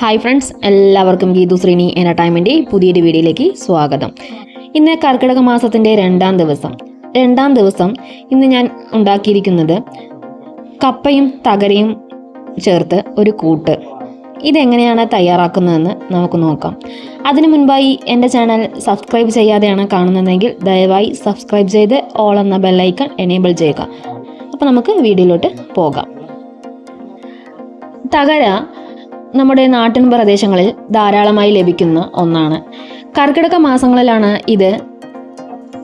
Hi friends എല്ലാവർക്കും Geethu Sreeni entertainment പുതിയൊരു വീഡിയോയിലേക്ക് സ്വാഗതം. ഇന്ന് കർക്കിടക മാസത്തിന്റെ രണ്ടാം ദിവസം. രണ്ടാം ദിവസം ഇന്ന് ഞാൻ ഉണ്ടാക്കിയിരിക്കുന്നത് കപ്പയും തകരയും ചേർത്ത് ഒരു കൂട്ട്. ഇതെങ്ങനെയാണ് തയ്യാറാക്കുന്നതെന്ന് നമുക്ക് നോക്കാം. അതിനു മുൻപായി എന്റെ ചാനൽ സബ്സ്ക്രൈബ് ചെയ്യാതെയാണ് കാണുന്നതെങ്കിൽ ദയവായി സബ്സ്ക്രൈബ് ചെയ്ത് ഓൾ എന്ന ബെല്ലൈക്കൺ എനേബിൾ ചെയ്യുക. അപ്പോൾ നമുക്ക് വീഡിയോയിലോട്ട് പോകാം. തകര നമ്മുടെ നാട്ടിൻ പ്രദേശങ്ങളിൽ ധാരാളമായി ലഭിക്കുന്ന ഒന്നാണ്. കർക്കിടക മാസങ്ങളിലാണ് ഇത്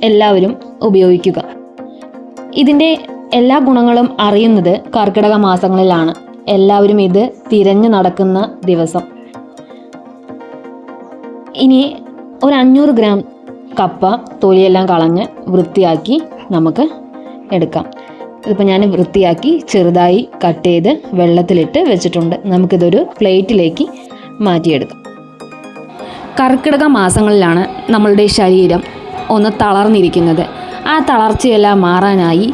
എല്ലാവരും ഉപയോഗിക്കുക. ഇതിന്റെ എല്ലാ ഗുണങ്ങളും അറിയുന്നത് കർക്കിടക മാസങ്ങളിലാണ്. എല്ലാവരും ഇത് തിരഞ്ഞു നടക്കുന്ന ദിവസം. ഇനി ഒരു അഞ്ഞൂറ് ഗ്രാം കപ്പ തൊലിയെല്ലാം കളഞ്ഞ് വൃത്തിയാക്കി നമുക്ക് എടുക്കാം. ഇതിപ്പോൾ ഞാൻ വൃത്തിയാക്കി ചെറുതായി കട്ട് ചെയ്ത് വെള്ളത്തിലിട്ട് വെച്ചിട്ടുണ്ട്. നമുക്കിതൊരു പ്ലേറ്റിലേക്ക് മാറ്റിയെടുക്കാം. കർക്കിടക മാസങ്ങളിലാണ് നമ്മളുടെ ശരീരം ഒന്ന് തളർന്നിരിക്കുന്നത്. ആ തളർച്ചയെല്ലാം മാറാനായി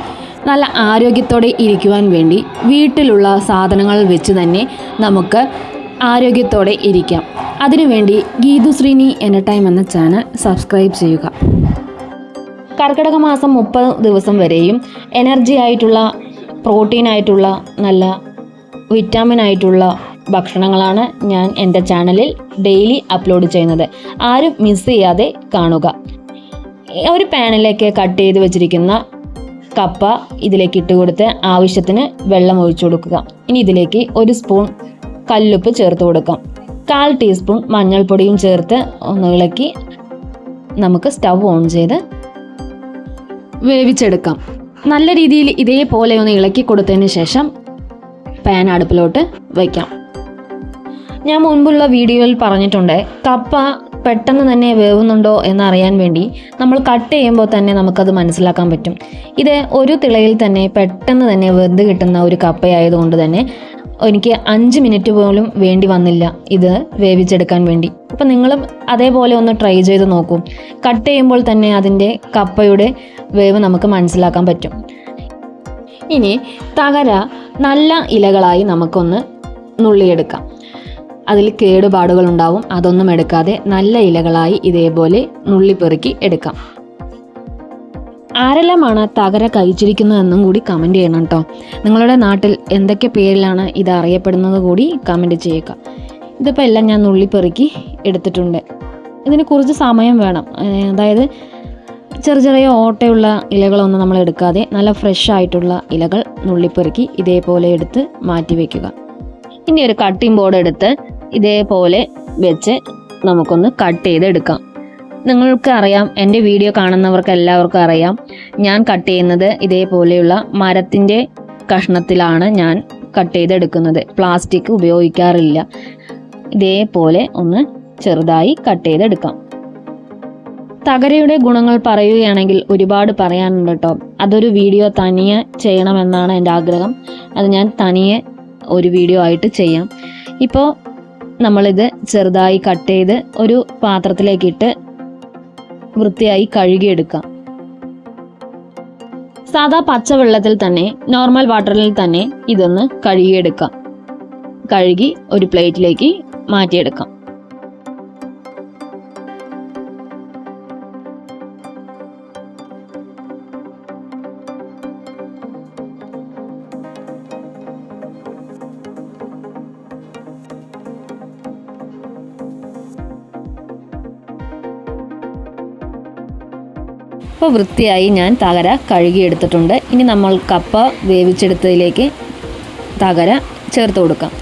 നല്ല ആരോഗ്യത്തോടെ ഇരിക്കുവാൻ വേണ്ടി വീട്ടിലുള്ള സാധനങ്ങൾ വെച്ച് തന്നെ നമുക്ക് ആരോഗ്യത്തോടെ ഇരിക്കാം. അതിനുവേണ്ടി ഗീതുശ്രീനി എന്റർടൈം എന്ന ചാനൽ സബ്സ്ക്രൈബ് ചെയ്യുക. കർക്കിടക മാസം മുപ്പത് ദിവസം വരെയും എനർജി ആയിട്ടുള്ള പ്രോട്ടീൻ ആയിട്ടുള്ള നല്ല വിറ്റാമിൻ ആയിട്ടുള്ള ഭക്ഷണങ്ങളാണ് ഞാൻ എന്റെ ചാനലിൽ ഡെയിലി അപ്ലോഡ് ചെയ്യുന്നത്. ആരും മിസ് ചെയ്യാതെ കാണുക. ഒരു പാനിലേക്ക് കട്ട് ചെയ്ത് വെച്ചിരിക്കുന്ന കപ്പ ഇതിലേക്ക് ഇട്ട് കൊടുത്ത് ആവശ്യത്തിന് വെള്ളം ഒഴിച്ചു കൊടുക്കുക. ഇനി ഇതിലേക്ക് ഒരു സ്പൂൺ കല്ലുപ്പ് ചേർത്ത് കൊടുക്കാം. കാൽ ടീസ്പൂൺ മഞ്ഞൾപ്പൊടിയും ചേർത്ത് ഒന്ന് ഇളക്കി നമുക്ക് സ്റ്റവ് ഓൺ ചെയ്ത് വേവിച്ചെടുക്കാം. നല്ല രീതിയിൽ ഇതേപോലെ ഒന്ന് ഇളക്കി കൊടുത്തതിന് ശേഷം പാൻ അടുപ്പിലോട്ട് വയ്ക്കാം. ഞാൻ മുൻപുള്ള വീഡിയോയിൽ പറഞ്ഞിട്ടുണ്ട് കപ്പ പെട്ടെന്ന് തന്നെ വേവുന്നുണ്ടോ എന്നറിയാൻ വേണ്ടി നമ്മൾ കട്ട് ചെയ്യുമ്പോൾ തന്നെ നമുക്കത് മനസ്സിലാക്കാൻ പറ്റും. ഇത് ഒരു തിളയിൽ തന്നെ പെട്ടെന്ന് തന്നെ വെന്ത് കിട്ടുന്ന ഒരു കപ്പയായതുകൊണ്ട് തന്നെ എനിക്ക് അഞ്ച് മിനിറ്റ് പോലും വേണ്ടി വന്നില്ല ഇത് വേവിച്ചെടുക്കാൻ വേണ്ടി. അപ്പം നിങ്ങളും അതേപോലെ ഒന്ന് ട്രൈ ചെയ്ത് നോക്കൂ. കട്ട് ചെയ്യുമ്പോൾ തന്നെ അതിന്റെ കപ്പയുടെ വേവ് നമുക്ക് മനസ്സിലാക്കാൻ പറ്റും. ഇനി തകര നല്ല ഇലകളായി നമുക്കൊന്ന് നുള്ളിയെടുക്കാം. അതിൽ കേടുപാടുകൾ ഉണ്ടാവും അതൊന്നും എടുക്കാതെ നല്ല ഇലകളായി ഇതേപോലെ നുള്ളിപ്പെറുക്കി എടുക്കാം. ആരെല്ലാമാണ് തകര കഴിച്ചിരിക്കുന്നതെന്നും കൂടി കമന്റ് ചെയ്യണം കേട്ടോ നിങ്ങളുടെ നാട്ടിൽ എന്തൊക്കെ പേരിലാണ് ഇത് അറിയപ്പെടുന്നത് കൂടി കമന്റ് ചെയ്യുക. ഇതിപ്പോൾ എല്ലാം ഞാൻ നുള്ളിപ്പെറുക്കി എടുത്തിട്ടുണ്ട്. ഇതിന് കുറച്ച് സമയം വേണം. അതായത് ചെറിയ ചെറിയ ഓട്ടയുള്ള ഇലകളൊന്നും നമ്മൾ എടുക്കാതെ നല്ല ഫ്രഷ് ആയിട്ടുള്ള ഇലകൾ നുള്ളിപ്പെറുക്കി ഇതേപോലെ എടുത്ത് മാറ്റി വയ്ക്കുക ഇനി ഒരു കട്ടിംഗ് ബോർഡ് എടുത്ത് ഇതേപോലെ വെച്ച് നമുക്കൊന്ന് കട്ട് ചെയ്തെടുക്കാം. നിങ്ങൾക്ക് അറിയാം എന്റെ വീഡിയോ കാണുന്നവർക്ക് എല്ലാവർക്കും അറിയാം. ഞാൻ കട്ട് ചെയ്യുന്നത് ഇതേപോലെയുള്ള മരത്തിന്റെ കഷ്ണത്തിലാണ് ഞാൻ കട്ട് ചെയ്തെടുക്കുന്നത്. പ്ലാസ്റ്റിക് ഉപയോഗിക്കാറില്ല. ഇതേപോലെ ഒന്ന് ചെറുതായി കട്ട് ചെയ്തെടുക്കാം. തകരയുടെ ഗുണങ്ങൾ പറയുകയാണെങ്കിൽ ഒരുപാട് പറയാനുണ്ട് കേട്ടോ. അതൊരു വീഡിയോ തനിയെ ചെയ്യണമെന്നാണ് എന്റെ ആഗ്രഹം. അത് ഞാൻ തനിയെ ഒരു വീഡിയോ ആയിട്ട് ചെയ്യാം. ഇപ്പോൾ നമ്മളിത് ചെറുതായി കട്ട് ചെയ്ത് ഒരു പാത്രത്തിലേക്കിട്ട് വൃത്തിയായി കഴുകിയെടുക്കാം. സാധാ പച്ചവെള്ളത്തിൽ തന്നെ നോർമൽ വാട്ടറിൽ തന്നെ ഇതൊന്ന് കഴുകിയെടുക്കാം. കഴുകി ഒരു പ്ലേറ്റിലേക്ക് മാറ്റിയെടുക്കാം. ഇപ്പോൾ വൃത്തിയായി ഞാൻ തകര കഴുകിയെടുത്തിട്ടുണ്ട്. ഇനി നമ്മൾ കപ്പ വേവിച്ചെടുത്തതിലേക്ക് തകര ചേർത്ത് കൊടുക്കാം.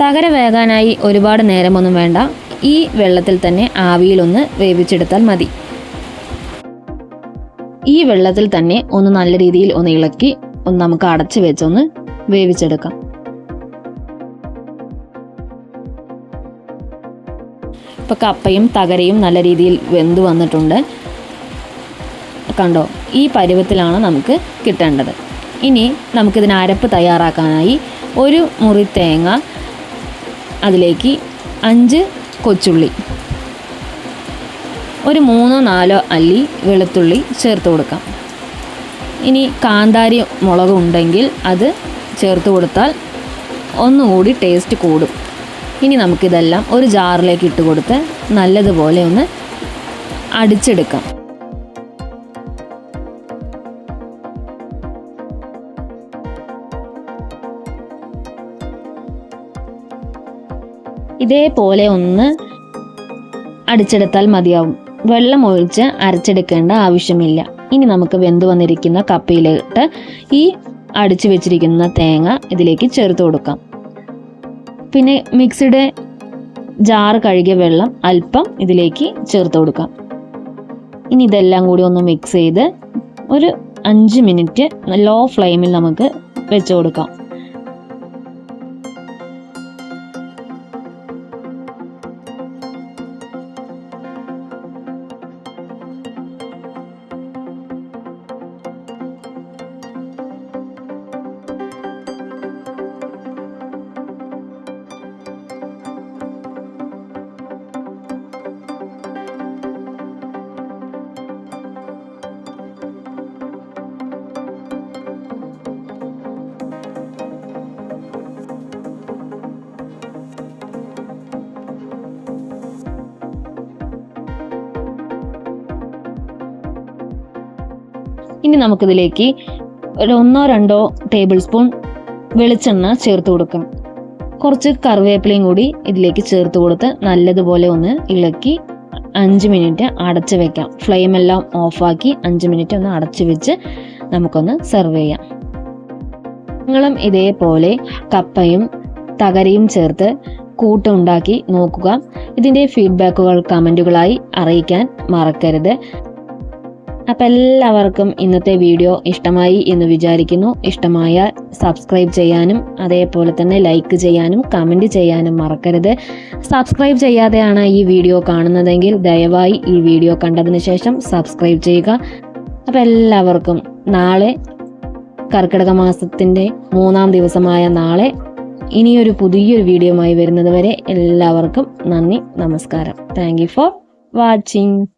തകര വേകാനായി ഒരുപാട് നേരമൊന്നും വേണ്ട. ഈ വെള്ളത്തിൽ തന്നെ ആവിയിലൊന്ന് വേവിച്ചെടുത്താൽ മതി. ഈ വെള്ളത്തിൽ തന്നെ ഒന്ന് നല്ല രീതിയിൽ ഒന്ന് ഇളക്കി ഒന്ന് നമുക്ക് അടച്ചു വെച്ചൊന്ന് വേവിച്ചെടുക്കാം. ഇപ്പോൾ കപ്പയും തകരയും നല്ല രീതിയിൽ വെന്ത് വന്നിട്ടുണ്ട്. കണ്ടോ? ഈ പരുവത്തിലാണ് നമുക്ക് കിട്ടേണ്ടത്. ഇനി നമുക്കിതിന് അരപ്പ് തയ്യാറാക്കാനായി ഒരു മുറി തേങ്ങ അതിലേക്ക് അഞ്ച് കൊച്ചുള്ളി ഒരു മൂന്നോ നാലോ അല്ലി വെളുത്തുള്ളി ചേർത്ത് കൊടുക്കാം. ഇനി കാന്താരി മുളക് ഉണ്ടെങ്കിൽ അത് ചേർത്ത് കൊടുത്താൽ ഒന്നുകൂടി ടേസ്റ്റ് കൂടും. ഇനി നമുക്കിതെല്ലാം ഒരു ജാറിലേക്ക് ഇട്ട് കൊടുത്ത് നല്ലതുപോലെ ഒന്ന് അടിച്ചെടുക്കാം. ഇതേപോലെ ഒന്ന് അടിച്ചെടുത്താൽ മതിയാവും. വെള്ളം ഒഴിച്ച് അരച്ചെടുക്കേണ്ട ആവശ്യമില്ല. ഇനി നമുക്ക് വെന്ത് വന്നിരിക്കുന്ന കപ്പയിലിട്ട് ഈ അടിച്ചു വെച്ചിരിക്കുന്ന തേങ്ങ ഇതിലേക്ക് ചേർത്ത് കൊടുക്കാം. പിന്നെ മിക്സിയുടെ ജാറ് കഴുകിയ വെള്ളം അല്പം ഇതിലേക്ക് ചേർത്ത് കൊടുക്കാം. ഇനി ഇതെല്ലാം കൂടി ഒന്ന് മിക്സ് ചെയ്ത് ഒരു അഞ്ച് മിനിറ്റ് ലോ ഫ്ലെയിമിൽ നമുക്ക് വെച്ച് കൊടുക്കാം. ഇനി നമുക്കിതിലേക്ക് ഒരു ഒന്നോ രണ്ടോ ടേബിൾ സ്പൂൺ വെളിച്ചെണ്ണ ചേർത്ത് കൊടുക്കാം. കുറച്ച് കറിവേപ്പിലയും കൂടി ഇതിലേക്ക് ചേർത്ത് കൊടുത്ത് നല്ലതുപോലെ ഒന്ന് ഇളക്കി അഞ്ച് മിനിറ്റ് അടച്ച് വെക്കാം. ഫ്ലെയിം എല്ലാം ഓഫാക്കി അഞ്ച് മിനിറ്റ് ഒന്ന് അടച്ച് വെച്ച് നമുക്കൊന്ന് സെർവ് ചെയ്യാം. നിങ്ങളും ഇതേപോലെ കപ്പയും തകരയും ചേർത്ത് കൂട്ടുണ്ടാക്കി നോക്കുക. ഇതിന്റെ ഫീഡ്ബാക്കുകൾ കമന്റുകളായി അറിയിക്കാൻ മറക്കരുത്. അപ്പം എല്ലാവർക്കും ഇന്നത്തെ വീഡിയോ ഇഷ്ടമായി എന്ന് വിചാരിക്കുന്നു. ഇഷ്ടമായാൽ സബ്സ്ക്രൈബ് ചെയ്യാനും അതേപോലെ തന്നെ ലൈക്ക് ചെയ്യാനും കമന്റ് ചെയ്യാനും മറക്കരുത്. സബ്സ്ക്രൈബ് ചെയ്യാതെയാണ് ഈ വീഡിയോ കാണുന്നതെങ്കിൽ ദയവായി ഈ വീഡിയോ കണ്ടതിന് ശേഷം സബ്സ്ക്രൈബ് ചെയ്യുക. അപ്പം എല്ലാവർക്കും നാളെ കർക്കിടക മാസത്തിന്റെ മൂന്നാം ദിവസമായ നാളെ ഇനിയൊരു പുതിയൊരു വീഡിയോയുമായി വരുന്നത് വരെ എല്ലാവർക്കും നന്ദി നമസ്കാരം. Thank you for watching